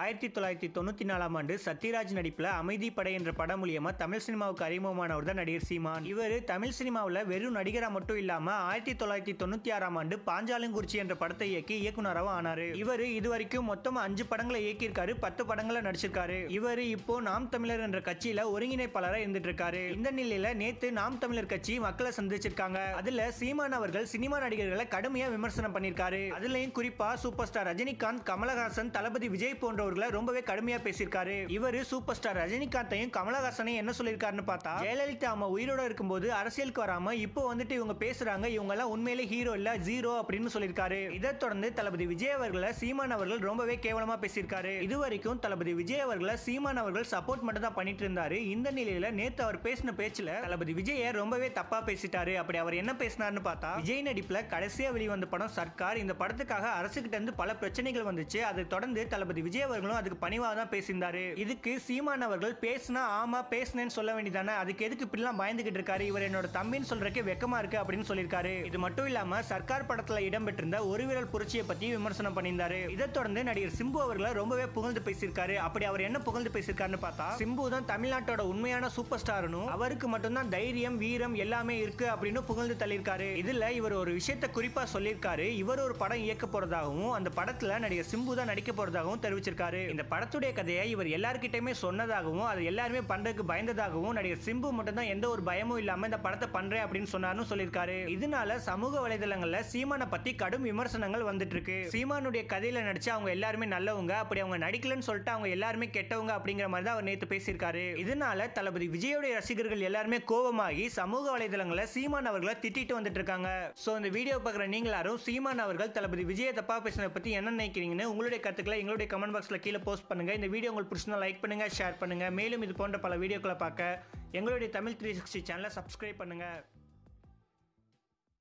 ஆயிரத்தி தொள்ளாயிரத்தி தொண்ணூற்றி நாலாம் ஆண்டு சத்யராஜ் நடிப்பில் அமைதி படை என்ற படம் மூலியமா தமிழ் சினிமாவுக்கு அறிமுகமானவர் தான் நடிகர் சீமான். இவர் தமிழ் சினிமாவில் வெறும் நடிகராக மட்டும் இல்லாமல் ஆயிரத்தி தொள்ளாயிரத்தி தொண்ணூற்றி ஆறாம் ஆண்டு பாஞ்சாலங்குறிச்சி என்ற படத்தை இயக்கி இயக்குனராகவும் ஆனார். இவர் இதுவரைக்கும் மொத்தம் அஞ்சு படங்களை இயக்கியிருக்காரு பத்து படங்களை நடிச்சிருக்காரு. இவர் இப்போ நாம் தமிழர் என்ற கட்சியில் ஒருங்கிணைப்பாளராக இருந்துட்டு இருக்காரு இந்த நிலையில் நேற்று நாம் தமிழர் கட்சி மக்களை சந்திச்சிருக்காங்க. அதில் சீமான் அவர்கள் சினிமா நடிகர்களை கடுமையாக விமர்சனம் பண்ணியிருக்காரு. அதுலேயும் குறிப்பாக சூப்பர் ஸ்டார் ரஜினிகாந்த் கமலஹாசன் தளபதி விஜய் போன்ற அவர்களை ரொம்பவே கடுமையா பேசியிருக்காரு. இவரு சூப்பர் ஸ்டார் ரஜினிகாந்தையும் கமலஹாசனையும் என்ன சொல்லியிருக்காருன்னு பார்த்தா ஜெயலலிதா அம்மா உயிரோட இருக்கும்போது அரசியலுக்கு வராம இப்போ வந்துட்டு இவங்க பேசுறாங்க இவங்க எல்லாம் உண்மையிலே ஹீரோ இல்ல ஜீரோ அப்படின்னு சொல்லியிருக்காரு. இதை தொடர்ந்து தளபதி விஜய் அவர்களை சீமான் அவர்கள் ரொம்பவே கேவலமா பேசியிருக்காரு. இது வரைக்கும் தளபதி விஜய் அவர்களை சீமான் அவர்கள் சப்போர்ட் மட்டும் தான் பண்ணிட்டு இருந்தாரு. இந்த நிலையில நேத்து அவர் பேசின பேச்சுல தளபதி விஜய ரொம்பவே தப்பா பேசிட்டாரு. அப்படி அவர் என்ன பேசினார்னு பார்த்தா விஜய் நடிப்புல கடைசியா வெளிவந்த படம் சர்க்கார். இந்த படத்துக்காக அரசு கிட்ட இருந்து பல பிரச்சனைகள் வந்துச்சு. அதை தொடர்ந்து தளபதி விஜய் அவர்களும் அதுக்கு பணிவாக தான் பேசியிருந்தாரு. இதுக்கு சீமான் அவர்கள் பேசினா ஆமா பேசினேன்னு சொல்ல வேண்டியதானே அதுக்கு எதுக்கு இப்படிலாம் பயந்துகிட்டு இருக்காரு? இவர் என்னோட தம்பின்னு சொல்றதுக்கு வெக்கமா இருக்கு அப்படின்னு சொல்லியிருக்காரு. இது மட்டும் இல்லாம சர்க்கார் படத்துல இடம்பெற்றிருந்த ஒரு விரல் புரட்சியை பத்தி விமர்சனம் பண்ணியிருந்தாரு. இதை தொடர்ந்து நடிகர் சிம்பு அவர்களை ரொம்பவே புகழ்ந்து பேசியிருக்காரு. அப்படி அவர் என்ன புகழ்ந்து பேசியிருக்காருன்னு பார்த்தா சிம்பு தான் தமிழ்நாட்டோட உண்மையான சூப்பர் ஸ்டார்னும் அவருக்கு மட்டும்தான் தைரியம் வீரம் எல்லாமே இருக்கு அப்படின்னு புகழ்ந்து தள்ளியிருக்காரு. இதுல இவர் ஒரு விஷயத்தை குறிப்பா சொல்லியிருக்காரு. இவர் ஒரு படம் இயக்க போறதாகவும் அந்த படத்துல நடிகர் சிம்பு தான் நடிக்க போறதாகவும் தெரிவிச்சிருக்காரு. இந்த படத்துடைய கதையை இவர் எல்லார்கிட்டயுமே சொன்னதாகவும் அது எல்லாருமே பண்றதுக்கு பயந்ததாகவும் நடிகர் சிம்பு மட்டும் தான் எந்த ஒரு பயமும் இல்லாம இந்த படத்தை பண்றேன் அப்படின்னு சொன்னார்னு சொல்லியிருக்காரு. இதனால சமூக வலைதளங்கள்ல சீமானை பத்தி கடும் விமர்சனங்கள் வந்துட்டு இருக்கு சீமானுடைய கதையில நடிச்சு அவங்க எல்லாருமே நல்லவங்க அப்படி அவங்க நடிக்கலன்னு சொல்லிட்டு அவங்க எல்லாருமே கெட்டவங்க அப்படிங்கிற மாதிரி தான் அவர் நேத்து பேசியிருக்காரு. இதனால தளபதி விஜயோடைய ரசிகர்கள் எல்லாருமே கோபமாகி சமூக வலைதளங்கள்ல சீமான் அவர்களை திட்டிட்டு வந்துட்டு இருக்காங்க சோ இந்த வீடியோ பார்க்குற நீங்க சீமான் அவர்கள் தளபதி விஜய தப்பா பேசினதை பத்தி என்ன நினைக்கிறீங்கன்னு உங்களுடைய கருத்துக்களை எங்களுடைய கமெண்ட் பாக்ஸில் கீழே போஸ்ட் பண்ணுங்க. இந்த வீடியோ உங்களுக்கு பிடிச்சிருந்தா லைக் பண்ணுங்க ஷேர் பண்ணுங்க. மேலும் இது போன்ற பல வீடியோக்களை பார்க்க எங்களுடைய தமிழ் த்ரீ சிக்ஸ்டி சேனலை சப்ஸ்கிரைப் பண்ணுங்க.